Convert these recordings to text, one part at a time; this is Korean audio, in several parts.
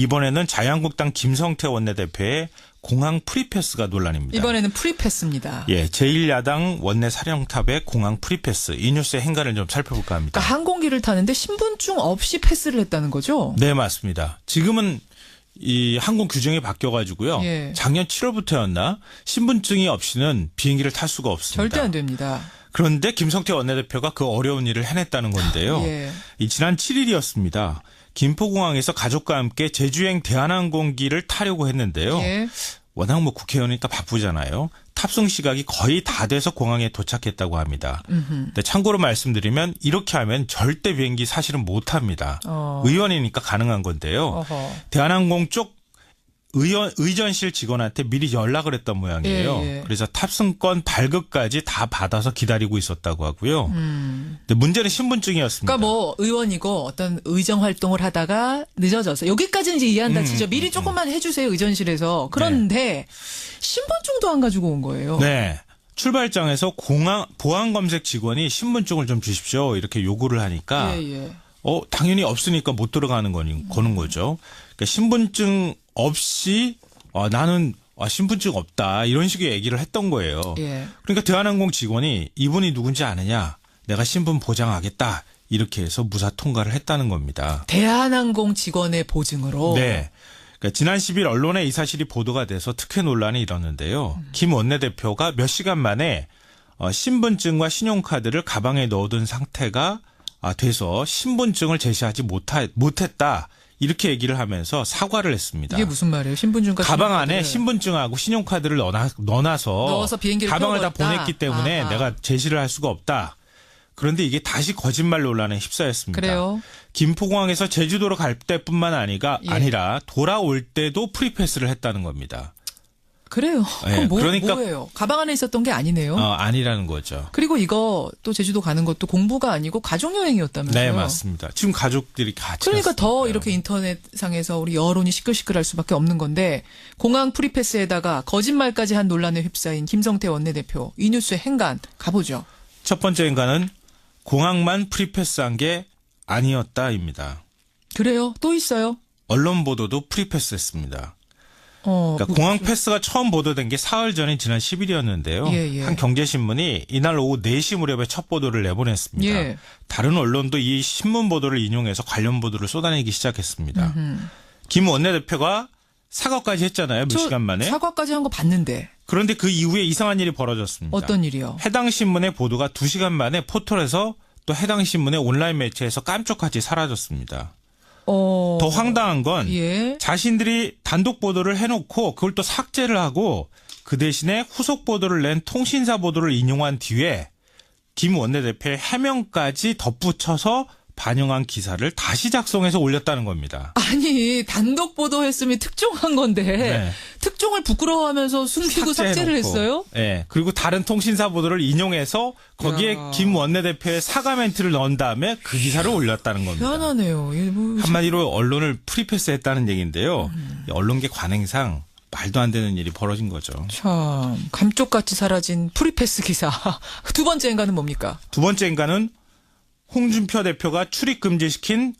이번에는 자유한국당 김성태 원내대표의 공항 프리패스가 논란입니다. 이번에는 프리패스입니다. 예, 제1야당 원내 사령탑의 공항 프리패스 이 뉴스의 행간을 좀 살펴볼까 합니다. 그러니까 항공기를 타는데 신분증 없이 패스를 했다는 거죠? 네, 맞습니다. 지금은 이 항공 규정이 바뀌어가지고요. 예. 작년 7월부터였나 신분증이 없이는 비행기를 탈 수가 없습니다. 절대 안 됩니다. 그런데 김성태 원내대표가 그 어려운 일을 해냈다는 건데요. 예. 이 지난 7일이었습니다. 김포공항에서 가족과 함께 제주행 대한항공기를 타려고 했는데요. 예. 워낙 뭐 국회의원이니까 바쁘잖아요. 탑승 시각이 거의 다 돼서 공항에 도착했다고 합니다. 근데 참고로 말씀드리면 이렇게 하면 절대 비행기 사실은 못 합니다. 어. 의원이니까 가능한 건데요. 어허. 대한항공 쪽 의원, 의전실 직원한테 미리 연락을 했던 모양이에요. 예, 예. 그래서 탑승권 발급까지 다 받아서 기다리고 있었다고 하고요. 근데 문제는 신분증이었습니다. 음. 그러니까 뭐 의원이고 어떤 의정 활동을 하다가 늦어져서 여기까지는 이제 이해한다 음, 치죠. 미리 조금만 해주세요 의전실에서. 그런데 신분증도 안 가지고 온 거예요. 네. 출발장에서 공항 보안 검색 직원이 신분증을 좀 주십시오 이렇게 요구를 하니까 예, 예. 어 당연히 없으니까 못 들어가는 거니 거는 거죠. 그러니까 신분증 없이 아, 나는 아, 신분증 없다 이런 식의 얘기를 했던 거예요. 예. 그러니까 대한항공 직원이 이분이 누군지 아느냐 내가 신분 보장하겠다 이렇게 해서 무사 통과를 했다는 겁니다. 대한항공 직원의 보증으로. 네. 그러니까 지난 10일 언론에 이 사실이 보도가 돼서 특혜 논란이 일었는데요. 김 원내대표가 몇 시간 만에 어, 신분증과 신용카드를 가방에 넣어둔 상태가 아, 돼서 신분증을 제시하지 못하, 못했다. 이렇게 얘기를 하면서 사과를 했습니다. 이게 무슨 말이에요? 신분증과 가방 안에. 신분증하고 신용카드를 넣어놔, 넣어놔서 넣어서 비행기를 가방을 다? 보냈기 때문에 아하. 내가 제시를 할 수가 없다. 그런데 이게 다시 거짓말 논란에 휩싸였습니다. 그래요. 김포공항에서 제주도로 갈 때뿐만 아니가 예. 아니라 돌아올 때도 프리패스를 했다는 겁니다. 그래요. 예, 그럼 뭐, 그러니까- 뭐예요? 가방 안에 있었던 게 아니네요. 어, 아니라는 거죠. 그리고 이거 또 제주도 가는 것도 공부가 아니고 가족 여행이었다면서요. 네, 맞습니다. 지금 가족들이 같이 그러니까 더 갔으니까요. 이렇게 인터넷상에서 우리 여론이 시끌시끌할 수밖에 없는 건데 공항 프리패스에다가 거짓말까지 한 논란에 휩싸인 김성태 원내대표 이 뉴스의 행간 가보죠. 첫 번째 인간은 공항만 프리패스한 게 아니었다입니다. 그래요? 또 있어요? 언론 보도도 프리패스했습니다. 어, 그러니까 뭐- 공항 패스가 처음 보도된 게 사흘 전인 지난 10일이었는데요. 예, 예. 한 경제신문이 이날 오후 4시 무렵에 첫 보도를 내보냈습니다. 예. 다른 언론도 이 신문 보도를 인용해서 관련 보도를 쏟아내기 시작했습니다. 김 원내대표가 사과까지 했잖아요. 몇저 시간 만에. 사과까지 한 거 봤는데 그런데 그 이후에 이상한 일이 벌어졌습니다. 어떤 일이요? 해당 신문의 보도가 2시간 만에 포털에서 또 해당 신문의 온라인 매체에서 깜짝같이 사라졌습니다. 어, 더 황당한 건 예. 자신들이 단독 보도를 해놓고 그걸 또 삭제를 하고 그 대신에 후속 보도를 낸 통신사 보도를 인용한 뒤에 김 원내대표의 해명까지 덧붙여서 반영한 기사를 다시 작성해서 올렸다는 겁니다. 아니 단독 보도했으면 특종한 건데 네. 특종을 부끄러워하면서 숨기고 삭제를 삭제해놓고. 했어요? 예. 그리고 다른 통신사 보도를 인용해서 거기에 야. 김 원내대표의 사과 멘트를 넣은 다음에 그 기사를 올렸다는 겁니다. 희한하네요. 뭐 한마디로 언론을 프리패스했다는 얘기인데요. 이 언론계 관행상 말도 안 되는 일이 벌어진 거죠. 참 감쪽같이 사라진 프리패스 기사 두 번째 인간은 뭡니까? 두 번째 인간은 홍준표 대표가 출입 금지시킨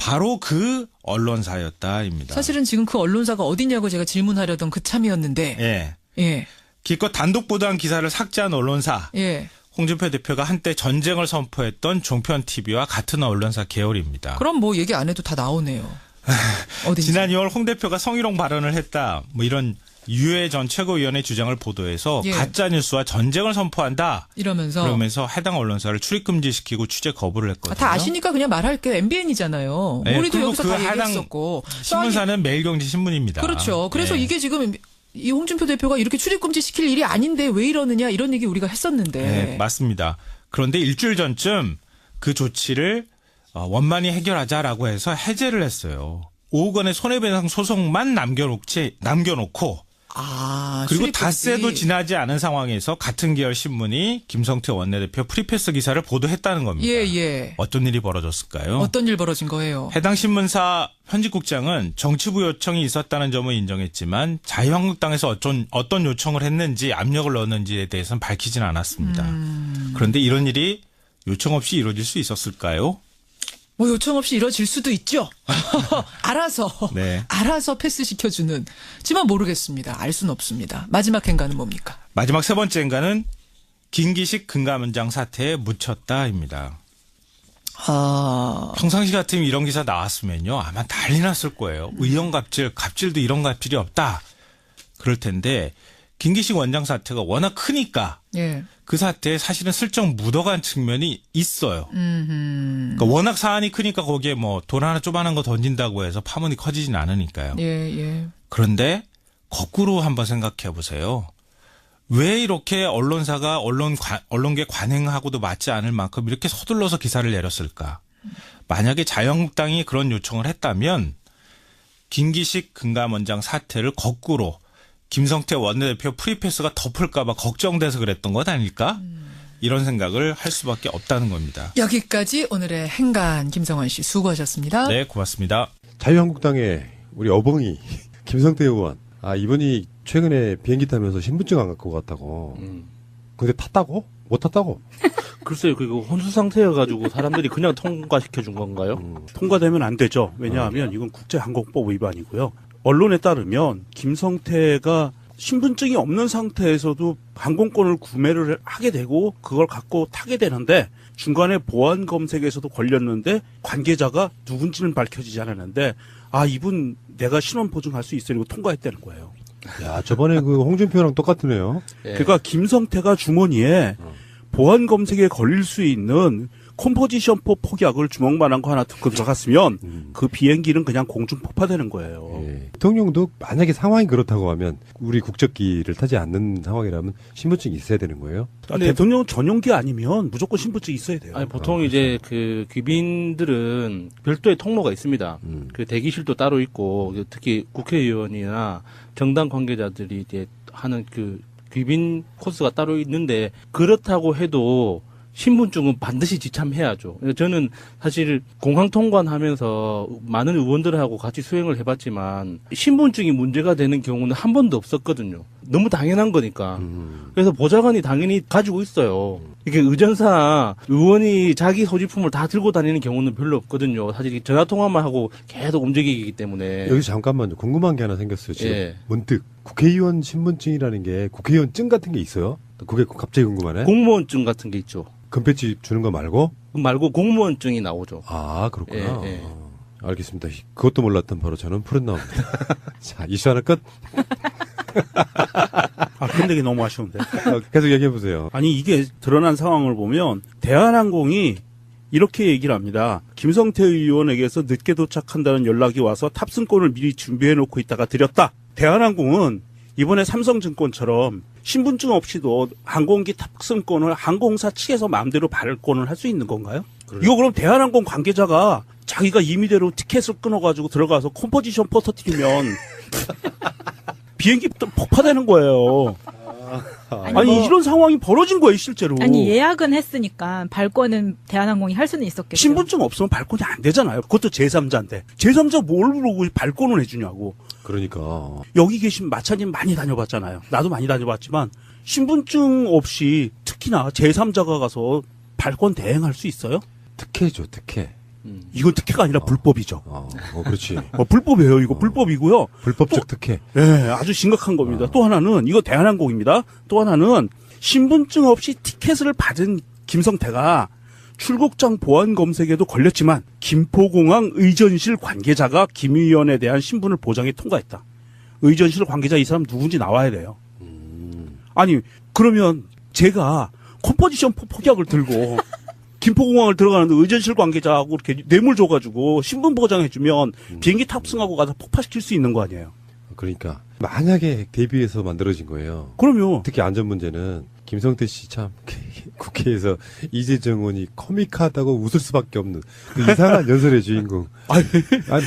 바로 그 언론사였다입니다. 사실은 지금 그 언론사가 어디냐고 제가 질문하려던 그 참이었는데 예. 예 기껏 단독 보도한 기사를 삭제한 언론사 예. 홍준표 대표가 한때 전쟁을 선포했던 종편 TV와 같은 언론사 계열입니다. 그럼 뭐 얘기 안 해도 다 나오네요. 지난 2월 홍 대표가 성희롱 발언을 했다. 뭐 이런 유해 전 최고위원의 주장을 보도해서 예. 가짜 뉴스와 전쟁을 선포한다. 이러면서 그러면서 해당 언론사를 출입 금지시키고 취재 거부를 아, 했거든요. 다 아시니까 그냥 말할게요. MBN이잖아요. 네, 우리도 여기서 그다 해당 얘기했었고. 신문사는 매일경제 신문입니다. 그렇죠. 그래서 예. 이게 지금 이 홍준표 대표가 이렇게 출입 금지 시킬 일이 아닌데 왜 이러느냐 이런 얘기 우리가 했었는데. 네, 맞습니다. 그런데 일주일 전쯤 그 조치를 어, 원만히 해결하자라고 해서 해제를 했어요. 5억 원의 손해배상 소송만 남겨놓지 남겨놓고 아, 그리고. 닷새도 지나지 않은 상황에서 같은 계열 신문이 김성태 원내대표 프리패스 기사를 보도했다는 겁니다. 예, 예. 어떤 일이 벌어졌을까요? 어떤 일 벌어진 거예요? 해당 신문사 편집국장은 정치부 요청이 있었다는 점을 인정했지만 자유한국당에서 어떤, 어떤 요청을 했는지 압력을 넣었는지에 대해서는 밝히진 않았습니다. 음. 그런데 이런 일이 요청 없이 이루어질 수 있었을까요? 뭐 요청 없이 이뤄질 수도 있죠. 알아서 네. 알아서 패스 시켜주는. 지만 모르겠습니다. 알 수는 없습니다. 마지막 행간은 뭡니까? 마지막 세 번째 인가는 김기식 금감원장 사태에 묻혔다입니다. 아 평상시 같으면 이런 기사 나왔으면요 아마 난리 났을 거예요. 의원 갑질, 갑질도 이런 갑질이 없다. 그럴 텐데 김기식 원장 사태가 워낙 크니까 예. 그 사태에 사실은 슬쩍 묻어간 측면이 있어요. 음. 그러니까 워낙 사안이 크니까 거기에 뭐 돈 하나 쪼만한 거 던진다고 해서 파문이 커지진 않으니까요. 예 예. 그런데 거꾸로 한번 생각해 보세요. 왜 이렇게 언론사가 언론 관- 언론계 관행하고도 맞지 않을 만큼 이렇게 서둘러서 기사를 내렸을까? 만약에 자유한국당이 그런 요청을 했다면 김기식 금감원장 사태를 거꾸로 김성태 원내대표 프리패스가 덮을까봐 걱정돼서 그랬던 것 아닐까? 이런 생각을 할 수밖에 없다는 겁니다. 여기까지 오늘의 행간 김성원 씨 수고하셨습니다. 네, 고맙습니다. 자유한국당의 우리 어벙이 김성태 의원. 아 이분이 최근에 비행기 타면서 신분증 안 갖고 갔다고. 음. 근데 탔다고? 못 탔다고? 글쎄요, 그거 혼수 상태여가지고 사람들이 그냥 통과시켜 준 건가요? 음. 통과되면 안 되죠. 왜냐하면 이건 국제항공법 위반이고요. 언론에 따르면 김성태가 신분증이 없는 상태에서도 항공권을 구매를 하게 되고 그걸 갖고 타게 되는데 중간에 보안 검색에서도 걸렸는데 관계자가 누군지는 밝혀지지 않았는데 아 이분 내가 신원 보증할 수 있으려고 통과했다는 거예요. 야 저번에 그 홍준표랑 똑같으네요. 예. 그러니까 김성태가 주머니에 보안 검색에 걸릴 수 있는 컴포지션 포 폭약을 주먹만한 거 하나 듣고 들어갔으면 음. 그 비행기는 그냥 공중 폭파되는 거예요. 예. 대통령도 만약에 상황이 그렇다고 하면 우리 국적기를 타지 않는 상황이라면 신분증이 있어야 되는 거예요. 아, 대통령 전용기 아니면 무조건 신분증 있어야 돼요. 아니, 보통 이제 그 귀빈들은 별도의 통로가 있습니다. 음. 그 대기실도 따로 있고 특히 국회의원이나 정당 관계자들이 이제 하는 그 귀빈 코스가 따로 있는데 그렇다고 해도 신분증은 반드시 지참해야죠. 저는 사실 공항 통관하면서 많은 의원들하고 같이 수행을 해봤지만 신분증이 문제가 되는 경우는 한 번도 없었거든요. 너무 당연한 거니까. 음. 그래서 보좌관이 당연히 가지고 있어요. 이게 의전사 의원이 자기 소지품을 다 들고 다니는 경우는 별로 없거든요. 사실 전화 통화만 하고 계속 움직이기 때문에. 여기서 잠깐만요. 궁금한 게 하나 생겼어요. 지금 예. 문득 국회의원 신분증이라는 게 국회의원 증 같은 게 있어요? 그게 갑자기 궁금하네. 공무원증 같은 게 있죠. 금배지 주는 거 말고? 그 말고 공무원증이 나오죠. 아 그렇구나. 예, 예. 알겠습니다. 그것도 몰랐던 바로 저는 푸른 나옵니다. 자 이슈 하나 끝. 아, 근데 이게 너무 아쉬운데. 어, 계속 얘기해 보세요. 아니, 이게 드러난 상황을 보면 대한항공이 이렇게 얘기를 합니다. 김성태 의원에게서 늦게 도착한다는 연락이 와서 탑승권을 미리 준비해 놓고 있다가 드렸다. 대한항공은 이번에 삼성증권처럼 신분증 없이도 항공기 탑승권을 항공사 측에서 마음대로 발권을 할 수 있는 건가요? 이거 그럼 대한항공 관계자가 자기가 임의대로 티켓을 끊어가지고 들어가서 컴포지션 포 터트리면 비행기 또 폭파되는 거예요. 아니, 아니 뭐- 이런 상황이 벌어진 거예요 실제로. 아니 예약은 했으니까 발권은 대한항공이 할 수는 있었겠죠. 신분증 없으면 발권이 안 되잖아요. 그것도 제3자인데 제3자 뭘 부르고 발권을 해주냐고. 그러니까 여기 계신 마차님 많이 다녀봤잖아요. 나도 많이 다녀봤지만 신분증 없이 특히나 제3자가 가서 발권 대행할 수 있어요? 특혜죠 특혜. 음. 이건 특혜가 아니라 불법이죠. 어, 어, 그렇지. 어, 불법이에요. 이거 불법이고요. 불법적 특혜. 예, 아주 심각한 겁니다. 또 하나는 이거 대한항공입니다. 또 하나는 신분증 없이 티켓을 받은 김성태가 출국장 보안 검색에도 걸렸지만 김포공항 의전실 관계자가 김 의원에 대한 신분을 보장해 통과했다. 의전실 관계자 이 사람 누군지 나와야 돼요. 아니 그러면 제가 컴포지션 포- 폭약을 들고 김포공항을 들어가는데 의전실 관계자하고 이렇게 뇌물 줘가지고 신분 보장해주면 비행기 탑승하고 가서 폭파시킬 수 있는 거 아니에요? 그러니까 만약에 대비해서 만들어진 거예요. 그럼요. 특히 안전 문제는 김성태 씨 참 국회에서 이재정 의원이 코믹하다고 웃을 수밖에 없는 그 이상한 연설의 주인공. 아니,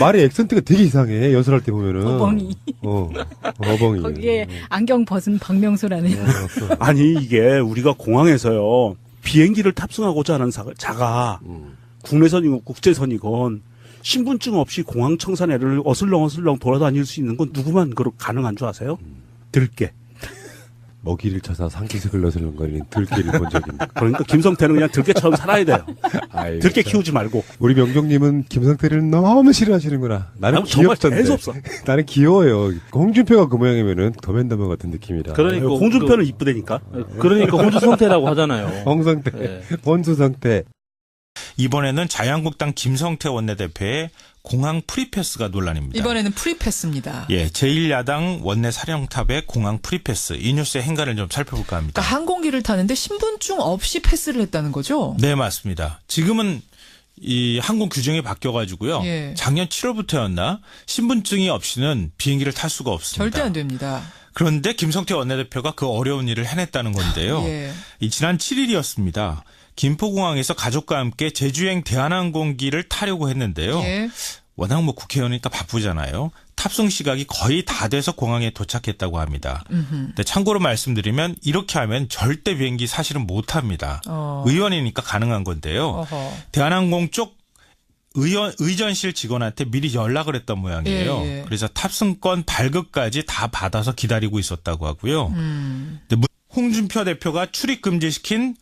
말의 액센트가 되게 이상해 연설할 때 보면은. 어벙이. 어, 어벙이. 거기에 안경 벗은 박명수라는 어, 아니 이게 우리가 공항에서요 비행기를 탑승하고자 하는 사- 자가 음. 국내선이건 국제선이건 신분증 없이 공항 청산회를 어슬렁어슬렁 돌아다닐 수 있는 건 누구만 그렇 가능한 줄 아세요? 들게 먹이를 쳐서 상기색을 러슬렁거리는 들개를 본 적이 있는데. 그러니까 김성태는 그냥 들깨처럼 살아야 돼요. 아이고, 들깨 참. 키우지 말고. 우리 명종님은 김성태를 너무 싫어하시는구나. 나는 아, 정말 귀엽던데. 재수 없어. 나는 귀여워요. 홍준표가 그 모양이면은 더맨더맨 같은 느낌이라. 그러니까 홍준표는 이쁘다니까. 그러니까 홍준성태라고 하잖아요. 홍성태, 예. 원수성태. 이번에는 자유한국당 김성태 원내대표의 공항 프리패스가 논란입니다. 이번에는 프리패스입니다. 예, 제1야당 원내 사령탑의 공항 프리패스 이 뉴스의 행간을 좀 살펴볼까 합니다. 그러니까 항공기를 타는데 신분증 없이 패스를 했다는 거죠? 네, 맞습니다. 지금은 이 항공 규정이 바뀌어가지고요. 예. 작년 7월부터였나 신분증이 없이는 비행기를 탈 수가 없습니다. 절대 안 됩니다. 그런데 김성태 원내대표가 그 어려운 일을 해냈다는 건데요. 예. 이 지난 7일이었습니다. 김포공항에서 가족과 함께 제주행 대한항공기를 타려고 했는데요. 예. 워낙 뭐 국회의원이니까 바쁘잖아요. 탑승 시각이 거의 다 돼서 공항에 도착했다고 합니다. 근데 참고로 말씀드리면 이렇게 하면 절대 비행기 사실은 못 합니다. 어. 의원이니까 가능한 건데요. 어허. 대한항공 쪽 의원, 의전실 직원한테 미리 연락을 했던 모양이에요. 예, 예. 그래서 탑승권 발급까지 다 받아서 기다리고 있었다고 하고요. 음. 근데 문- 홍준표 대표가 출입 금지시킨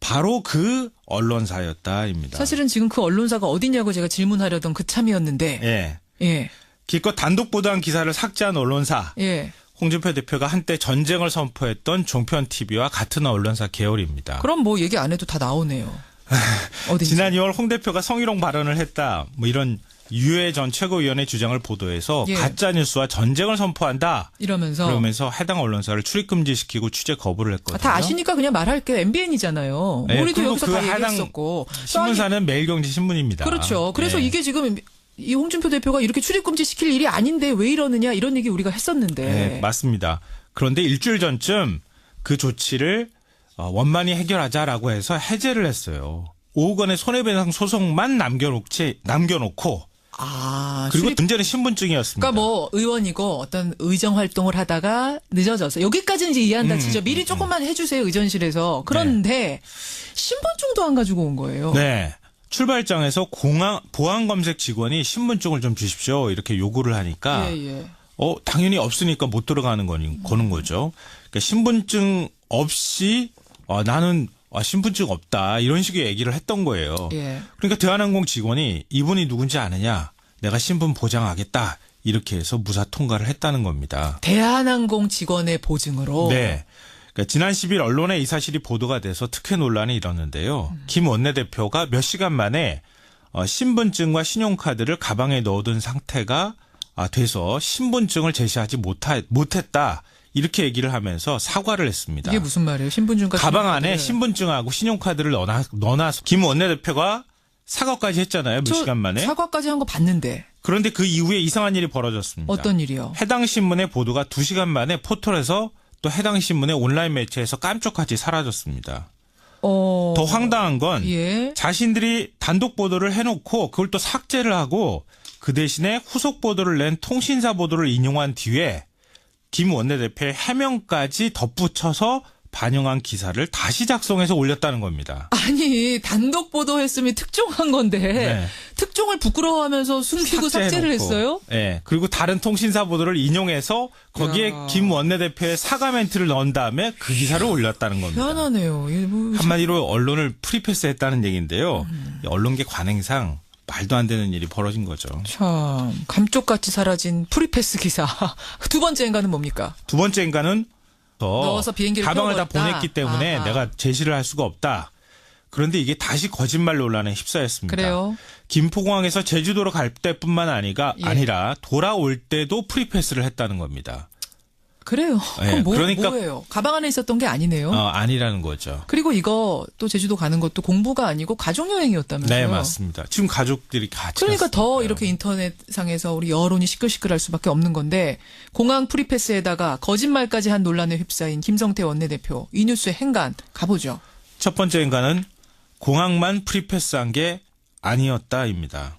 바로 그 언론사였다입니다. 사실은 지금 그 언론사가 어디냐고 제가 질문하려던 그 참이었는데, 예. 예, 기껏 단독 보도한 기사를 삭제한 언론사 예. 홍준표 대표가 한때 전쟁을 선포했던 종편 TV와 같은 언론사 계열입니다. 그럼 뭐 얘기 안 해도 다 나오네요. 어딘지. 지난 2월 홍 대표가 성희롱 발언을 했다. 뭐 이런 유해 전 최고위원의 주장을 보도해서 예. 가짜 뉴스와 전쟁을 선포한다. 이러면서 그러면서 해당 언론사를 출입 금지시키고 취재 거부를 아, 했거든요. 다 아시니까 그냥 말할게요. MBN이잖아요. 네, 우리도 여기서 그 다 얘기했었고. 신문사는 매일경제 신문입니다. 그렇죠. 그래서 예. 이게 지금 이 홍준표 대표가 이렇게 출입 금지 시킬 일이 아닌데 왜 이러느냐 이런 얘기 우리가 했었는데. 네, 맞습니다. 그런데 일주일 전쯤 그 조치를 어, 원만히 해결하자라고 해서 해제를 했어요. 5억 원의 손해배상 소송만 남겨놓지 남겨놓고 아, 그리고 출입- 문제는 신분증이었습니다. 그러니까 뭐 의원이고 어떤 의정 활동을 하다가 늦어져서 여기까지는 이제 이해한다 음, 치죠. 음, 미리 조금만 해주세요 의전실에서. 그런데 신분증도 안 가지고 온 거예요. 네. 출발장에서 공항 보안 검색 직원이 신분증을 좀 주십시오 이렇게 요구를 하니까 예, 예. 어 당연히 없으니까 못 들어가는 거니 거는 거죠. 그러니까 신분증 없이 어, 나는 아, 신분증 없다 이런 식의 얘기를 했던 거예요. 예. 그러니까 대한항공 직원이 이분이 누군지 아느냐 내가 신분 보장하겠다 이렇게 해서 무사 통과를 했다는 겁니다. 대한항공 직원의 보증으로. 네. 그러니까 지난 10일 언론에 이 사실이 보도가 돼서 특혜 논란이 일었는데요. 김 원내대표가 몇 시간 만에 어, 신분증과 신용카드를 가방에 넣어둔 상태가 아, 돼서 신분증을 제시하지 못하, 못했다. 이렇게 얘기를 하면서 사과를 했습니다. 이게 무슨 말이에요? 신분증과 가방 안에. 신분증하고 신용카드를 넣어놔, 넣어놔서 김 원내대표가 사과까지 했잖아요. 몇저 시간 만에. 사과까지 한 거 봤는데 그런데 그 이후에 이상한 일이 벌어졌습니다. 어떤 일이요? 해당 신문의 보도가 2시간 만에 포털에서 또 해당 신문의 온라인 매체에서 깜짝같이 사라졌습니다. 어. 더 황당한 건 예. 자신들이 단독 보도를 해놓고 그걸 또 삭제를 하고 그 대신에 후속 보도를 낸 통신사 보도를 인용한 뒤에 김 원내대표의 해명까지 덧붙여서 반영한 기사를 다시 작성해서 올렸다는 겁니다. 아니 단독 보도했으면 특종한 건데 네. 특종을 부끄러워하면서 숨기고 삭제를. 했어요? 예. 그리고 다른 통신사 보도를 인용해서 거기에 야. 김 원내대표의 사과 멘트를 넣은 다음에 그 기사를 올렸다는 겁니다. 희한하네요. 뭐 한마디로 언론을 프리패스했다는 얘기인데요. 이 언론계 관행상 말도 안 되는 일이 벌어진 거죠. 참 감쪽같이 사라진 프리패스 기사 두 번째인가는 뭡니까? 두 번째인가는 더 넣어서 비행기를 가방을 다. 보냈기 때문에 아하. 내가 제시를 할 수가 없다. 그런데 이게 다시 거짓말 논란에 휩싸였습니다. 그래요? 김포공항에서 제주도로 갈 때뿐만 아니가 예. 아니라 돌아올 때도 프리패스를 했다는 겁니다. 그래요. 예, 그럼 뭐, 그러니까- 뭐예요? 가방 안에 있었던 게 아니네요. 어, 아니라는 거죠. 그리고 이거 또 제주도 가는 것도 공부가 아니고 가족 여행이었다면서요? 네, 맞습니다. 지금 가족들이 같이 그러니까 더 갔으니까요. 이렇게 인터넷상에서 우리 여론이 시끌시끌할 수밖에 없는 건데 공항 프리패스에다가 거짓말까지 한 논란에 휩싸인 김성태 원내대표 이 뉴스의 행간 가보죠. 첫 번째 인간은 공항만 프리패스한 게 아니었다입니다.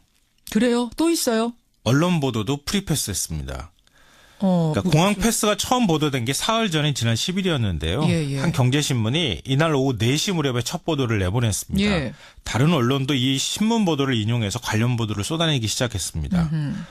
그래요? 또 있어요? 언론 보도도 프리패스했습니다. 어, 그러니까 뭐- 공항 패스가 처음 보도된 게 사흘 전인 지난 10일이었는데요. 예, 예. 한 경제신문이 이날 오후 4시 무렵에 첫 보도를 내보냈습니다. 예. 다른 언론도 이 신문 보도를 인용해서 관련 보도를 쏟아내기 시작했습니다. 음.